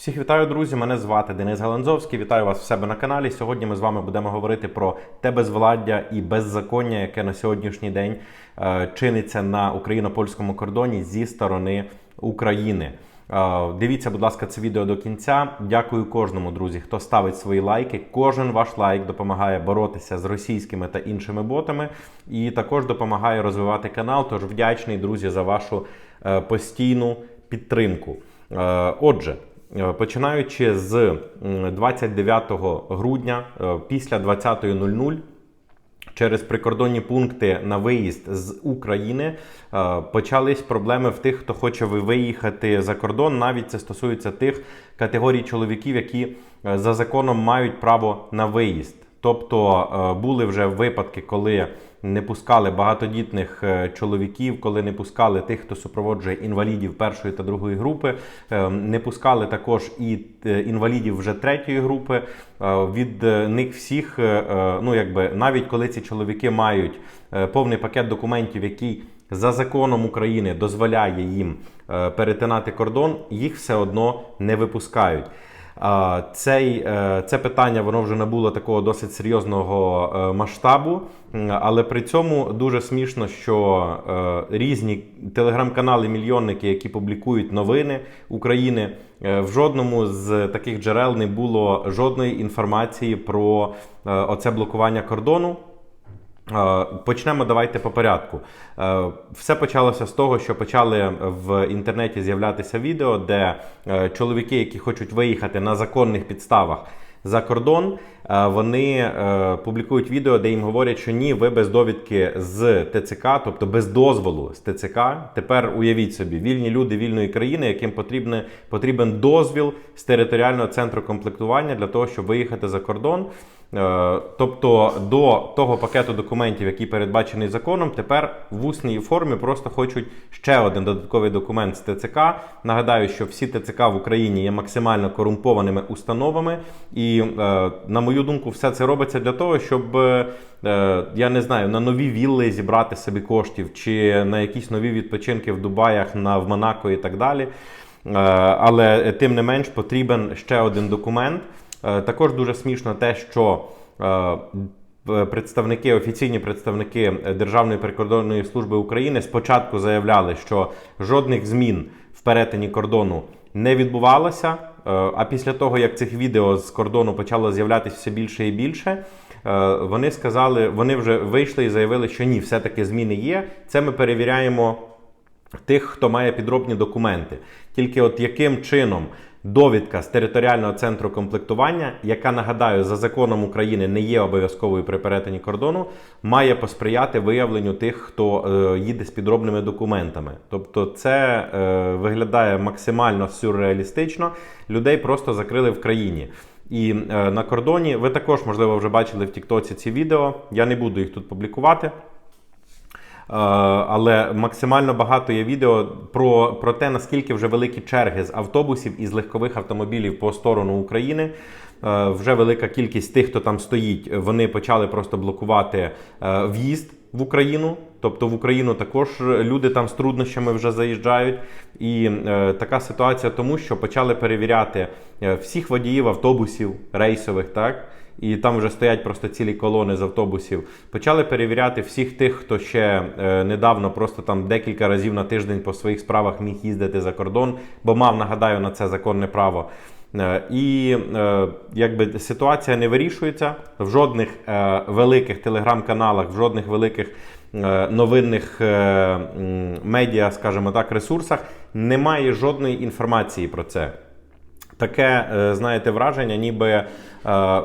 Всіх вітаю, друзі! Мене звати Денис Галанзовський. Вітаю вас в себе на каналі. Сьогодні ми з вами будемо говорити про те безвладдя і беззаконня, яке на сьогоднішній день е, чиниться на україно-польському кордоні зі сторони України. Е, Дивіться, будь ласка, це відео до кінця. Дякую кожному, друзі, хто ставить свої лайки. Кожен ваш лайк допомагає боротися з російськими та іншими ботами, і також допомагає розвивати канал. Тож вдячний, друзі, за вашу е, постійну підтримку. Е, Отже. Е, Починаючи з 29 грудня е, після 20.00 через прикордонні пункти на виїзд з України е, почались проблеми в тих, хто хоче виїхати за кордон. Навіть це стосується тих категорій чоловіків, які за законом мають право на виїзд. Тобто були вже випадки, коли не пускали багатодітних е, чоловіків, коли не пускали тих, хто супроводжує інвалідів першої та другої групи, е, не пускали також і е, інвалідів вже третьої групи. Від них всіх, ну якби навіть коли ці чоловіки мають повний пакет документів, який за законом України дозволяє їм перетинати кордон, їх все одно не випускають. Цей, е, це питання воно вже набуло такого досить серйозного е, масштабу, але при цьому дуже смішно, що е, різні телеграм-канали-мільйонники, які публікують новини України, в жодному з таких джерел не було жодної інформації про оце блокування кордону. Е, Почнемо давайте по порядку. Е, Все почалося з того, що почали в інтернеті з'являтися відео, де е, чоловіки, які хочуть виїхати на законних підставах за кордон, вони публікують відео, де їм говорять, що ні, ви без довідки з ТЦК, тобто без дозволу з ТЦК. Тепер уявіть собі, вільні люди вільної країни, яким потрібне, потрібен дозвіл з територіального центру комплектування для того, щоб виїхати за кордон. Е, Тобто до того пакету документів, який передбачений законом, тепер в усній формі просто хочуть ще один додатковий документ з ТЦК. Нагадаю, що всі ТЦК в Україні є максимально корумпованими установами, і е, на мою думку, все це робиться для того, щоб е, я не знаю на нові вілли зібрати собі коштів, чи на якісь нові відпочинки в Дубаях, на в Монако і так далі. Але тим не менш потрібен ще один документ. Е, Також дуже смішно те, що е, представники, офіційні представники Державної прикордонної служби України спочатку заявляли, що жодних змін в перетині кордону не відбувалося. Е, А після того, як цих відео з кордону почало з'являтися все більше і більше, е, вони сказали, вони вже вийшли і заявили, що ні, все-таки зміни є. Це ми перевіряємо тих, хто має підробні документи. Тільки от яким чином довідка з територіального центру комплектування, яка нагадаю за законом України не є обов'язковою при перетині кордону, має посприяти виявленню тих, хто е, їде з підробними документами. Тобто, це е, виглядає максимально сюрреалістично. Людей просто закрили в країні. І е, на кордоні ви також, можливо, вже бачили в Тіктоці ці відео. Я не буду їх тут публікувати. Е, Але максимально багато є відео про, про те, наскільки вже великі черги з автобусів і з легкових автомобілів по сторону України. Е, Вже велика кількість тих, хто там стоїть, вони почали просто блокувати е, в'їзд в Україну. Тобто в Україну також люди там з труднощами вже заїжджають. І е, така ситуація тому, що почали перевіряти всіх водіїв автобусів рейсових, так? І там вже стоять просто цілі колони з автобусів. Почали перевіряти всіх тих, хто ще е, недавно просто там декілька разів на тиждень по своїх справах міг їздити за кордон, бо мав, нагадаю, на це законне право. Е, І е, якби ситуація не вирішується в жодних великих телеграм-каналах, в жодних великих новинних медіа, скажімо так, ресурсах немає жодної інформації про це. Таке, е, знаєте, враження, ніби е,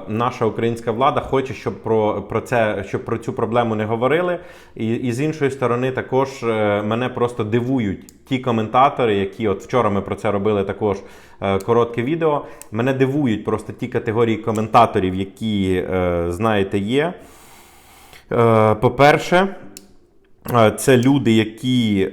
наша українська влада хоче, щоб про, про це, щоб про цю проблему не говорили. І, і з іншої сторони, також е, мене просто дивують ті коментатори, які от вчора ми про це робили також коротке відео. Мене дивують просто ті категорії коментаторів, які, знаєте, є. По-перше, це люди, які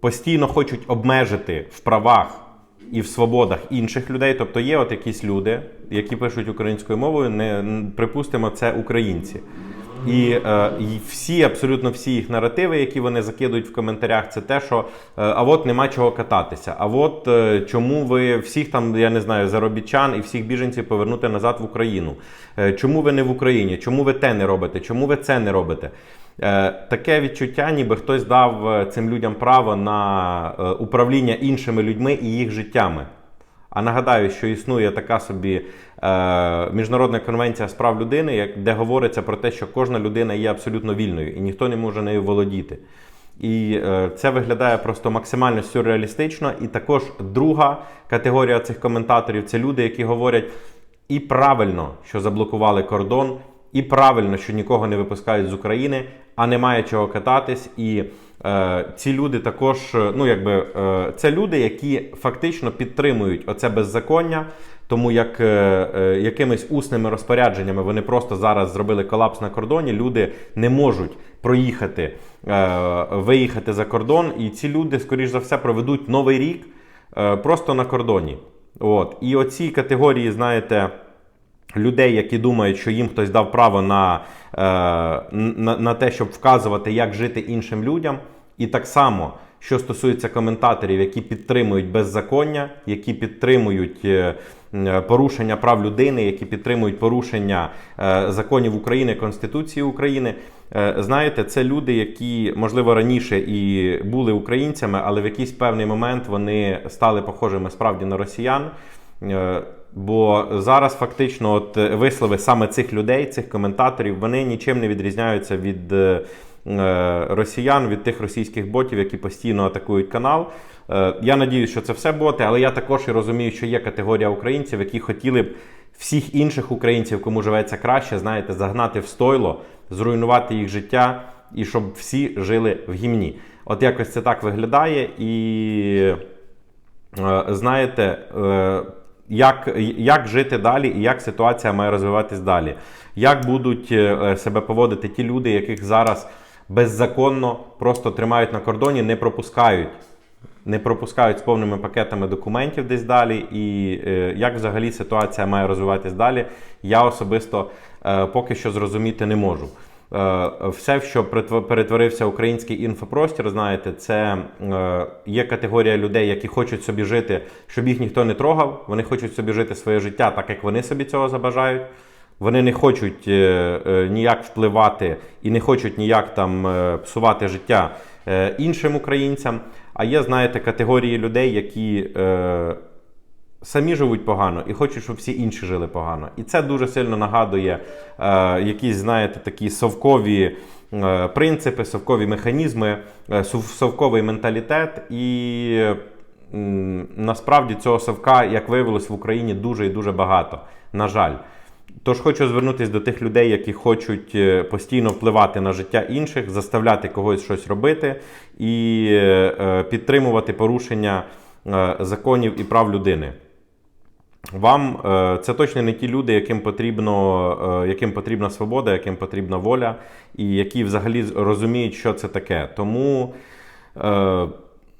постійно хочуть обмежити в правах і в свободах інших людей. Тобто є от якісь люди, які пишуть українською мовою, не припустимо, це українці. І, е, і всі, абсолютно всі їх наративи, які вони закидують в коментарях, це те, що е, а от нема чого кататися. А от е, чому ви всіх там, я не знаю, заробітчан і всіх біженців повернути назад в Україну? Е, чому ви не в Україні? Чому ви те не робите? Чому ви це не робите? Е, Таке відчуття, ніби хтось дав е, цим людям право на е, управління іншими людьми і їх життями. А нагадаю, що існує така собі е, міжнародна конвенція з прав людини, де говориться про те, що кожна людина є абсолютно вільною і ніхто не може нею володіти. І е, це виглядає просто максимально сюрреалістично. І також друга категорія цих коментаторів це люди, які говорять і правильно, що заблокували кордон, і правильно, що нікого не випускають з України, а немає чого кататись. І е, ці люди також, е, ну якби е, це люди, які фактично підтримують оце беззаконня. Тому як е, е, якимись усними розпорядженнями вони просто зараз зробили колапс на кордоні. Люди не можуть проїхати, е, виїхати за кордон, і ці люди, скоріш за все, проведуть новий рік е, просто на кордоні. От. І оці категорії, знаєте, людей, які думають, що їм хтось дав право на, е, на, на те, щоб вказувати, як жити іншим людям. І так само, що стосується коментаторів, які підтримують беззаконня, які підтримують е, порушення прав людини, які підтримують порушення е, законів України, Конституції України. Знаєте, це люди, які можливо раніше і були українцями, але в якийсь певний момент вони стали похожими справді на росіян. Бо зараз фактично от е, вислови саме цих людей, цих коментаторів, вони нічим не відрізняються від е, е, росіян, від тих російських ботів, які постійно атакують канал. Е, Я надіюсь, що це все боти, але я також і розумію, що є категорія українців, які хотіли б всіх інших українців, кому живеться краще, знаєте, загнати в стойло, зруйнувати їх життя і щоб всі жили в гімні. От якось це так виглядає і. Е, знаєте, як, як жити далі і як ситуація має розвиватись далі. Як будуть е, себе поводити ті люди, яких зараз беззаконно просто тримають на кордоні, не пропускають. Не пропускають з повними пакетами документів десь далі, і е, як взагалі ситуація має розвиватись далі, я особисто е, поки що зрозуміти не можу. Е, все, що перетворився український інфопростір, знаєте, це е, є категорія людей, які хочуть собі жити, щоб їх ніхто не трогав. Вони хочуть собі жити своє життя так, як вони собі цього забажають. Вони не хочуть е, ніяк впливати і не хочуть ніяк там псувати життя іншим українцям. А є, знаєте, категорії людей, які самі живуть погано і хочуть, щоб всі інші жили погано. І це дуже сильно нагадує е, якісь, знаєте, такі совкові е, принципи, совкові механізми, е, совковий менталітет. І насправді цього совка, як виявилось, в Україні дуже і дуже багато. На жаль. Тож хочу звернутися до тих людей, які хочуть е, постійно впливати на життя інших, заставляти когось щось робити і підтримувати порушення законів і прав людини. Вам е, це точно не ті люди, яким потрібно, е, яким потрібна свобода, яким потрібна воля, і які взагалі розуміють, що це таке. Тому е,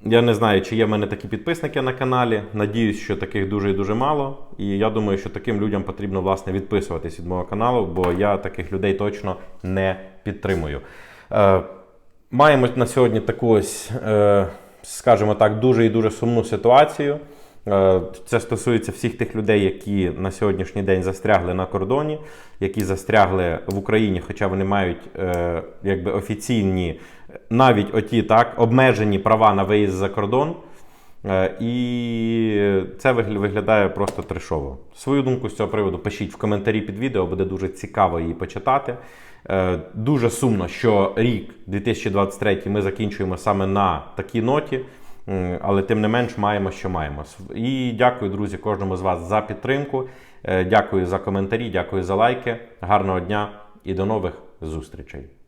я не знаю, чи є в мене такі підписники на каналі. Надіюсь, що таких дуже і дуже мало. І я думаю, що таким людям потрібно власне відписуватись від мого каналу, бо я таких людей точно не підтримую. Маємо на сьогодні таку ось, скажімо так, дуже і дуже сумну ситуацію. Е, Це стосується всіх тих людей, які на сьогоднішній день застрягли на кордоні, які застрягли в Україні, хоча вони мають е, якби офіційні, навіть оті так, обмежені права на виїзд за кордон. Е, І це вигля- виглядає просто трешово. Свою думку з цього приводу пишіть в коментарі під відео, буде дуже цікаво її почитати. Дуже сумно, що рік 2023 ми закінчуємо саме на такій ноті. М, Але тим не менш маємо, що маємо. І дякую, друзі, кожному з вас за підтримку. Е, Дякую за коментарі, дякую за лайки. Гарного дня і до нових зустрічей.